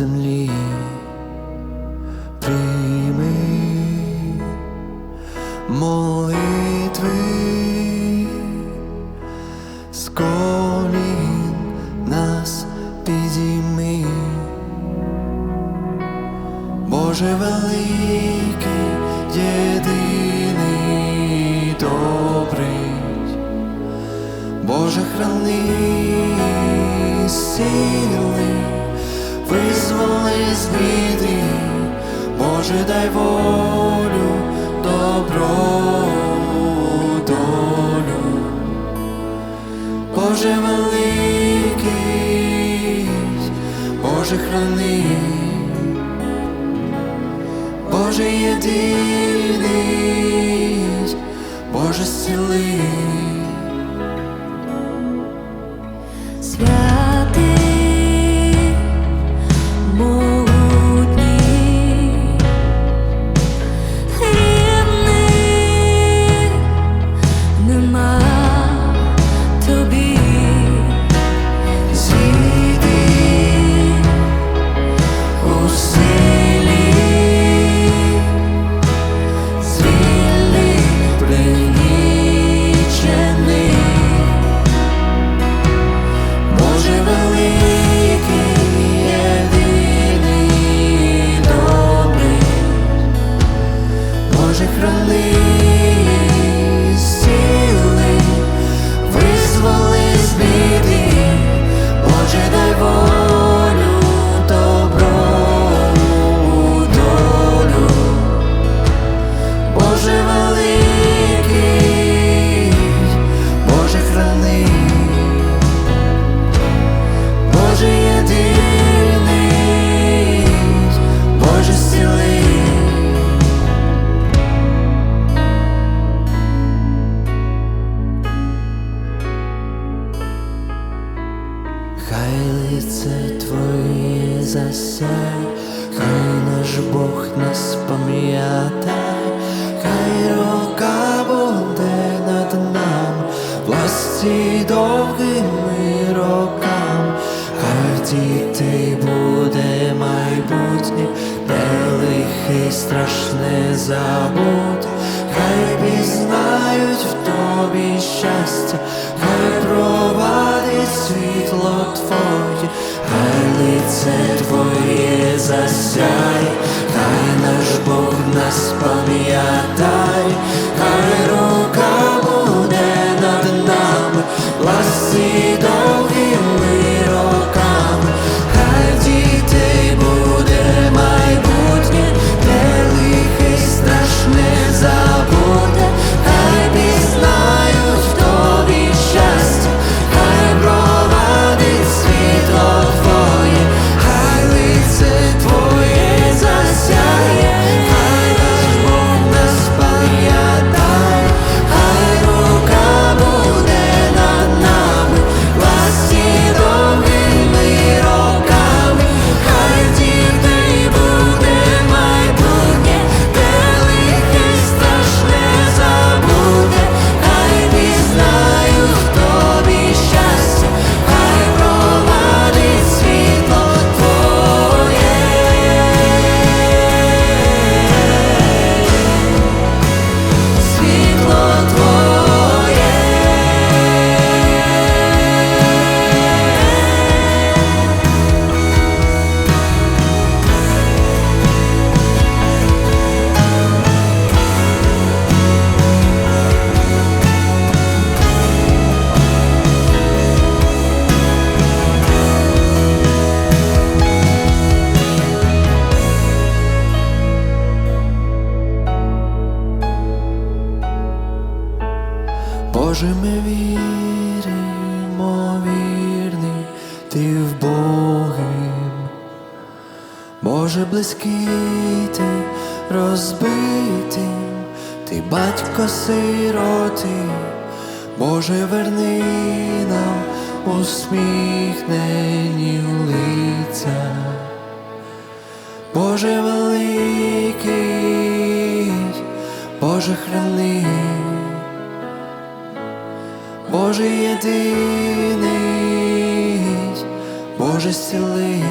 землі, прийми молитви з колін нас підійми, Боже великий, єдиний добрий. Боже храни сили, визволи з біди, Боже дай волю, добро долю, Боже великий, Боже храни, Боже єдиний, Боже зціли. Засяй, хай наш Бог нас пам'ятай, хай рука буде над нами, власті довгими рокам, хай в дітей буде майбутнє, де лихе страшне забути, хай пізнають в тобі щастя, хай провадить світло Твоє, хай лице Твоє засяй, хай наш Бог нас пам'ятай, Боже, ми віримо, вірний, ти в Богим. Боже, близький ти розбитим, ти батько сироти, Боже, верни нам усміхнені лиця. Боже великий, Боже храни, Боже єдиний, Боже зціли